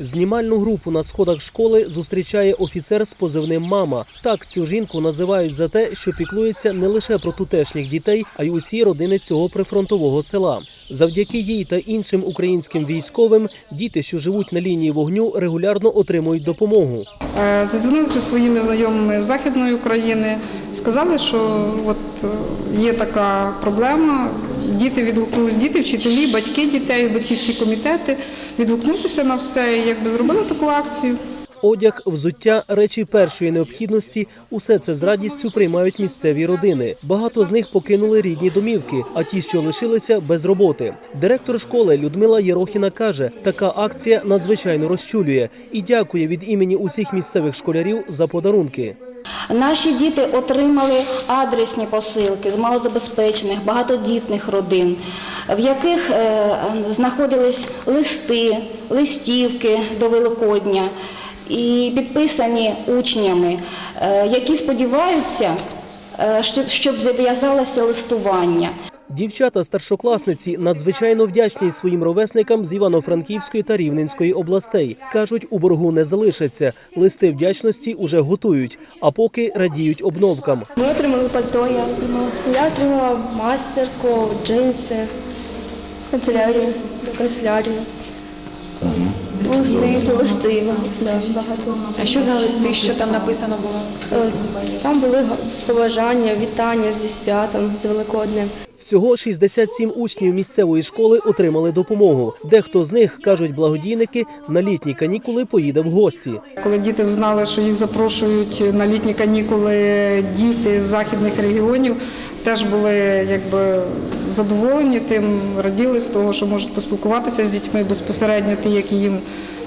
Знімальну групу на сходах школи зустрічає офіцер з позивним Мама. Так цю жінку називають за те, що піклується не лише про тутешніх дітей, а й усі родини цього прифронтового села. Завдяки їй та іншим українським військовим діти, що живуть на лінії вогню, регулярно отримують допомогу. Е, Задзвонилися своїми знайомими з Західної України, сказали, що от е, є така проблема. Діти відгукнулися, діти, вчителі, батьки дітей, батьківські комітети відгукнулися на все і якби зробили таку акцію. Одяг, взуття, речі першої необхідності усе це з радістю приймають місцеві родини. Багато з них покинули рідні домівки, а ті, що лишилися, без роботи. Директор школи Людмила Єрохіна каже, така акція надзвичайно розчулює і дякує від імені усіх місцевих школярів за подарунки. Наші діти отримали адресні посилки з малозабезпечених, багатодітних родин, в яких е, знаходились листи, листівки до Великодня і підписані учнями, е, які сподіваються, е, щоб- зав'язалося листування. Дівчата старшокласниці надзвичайно вдячні своїм ровесникам з Івано-Франківської та Рівненської областей. кажуть, у боргу не залишаться. Листи вдячності уже готують, а поки радіють обновкам. Ми отримали пальто, я отримала. Я отримала мастерку, джинси, канцелярію, канцелярію. Листи, листи, да, багато. А що за листи, що там написано було? Е, Там були побажання, вітання зі святом, з Великоднем. Всього 67 учнів місцевої школи отримали допомогу. Дехто з них кажуть благодійники на літні канікули поїде в гості. Коли діти взнали, що їх запрошують на літні канікули діти з західних регіонів, теж були якби задоволені тим, раділи з того, що можуть поспілкуватися з дітьми безпосередньо, ті, які їм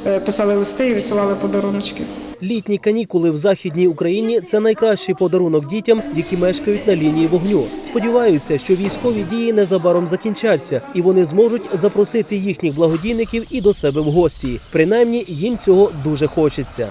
е, писали листи і відсилали подаруночки. Літні канікули в західній Україні це найкращий подарунок дітям, які мешкають на лінії вогню. Сподіваються, що військові дії незабаром закінчаться, і вони зможуть запросити їхніх благодійників і до себе в гості. Принаймні їм цього дуже хочеться.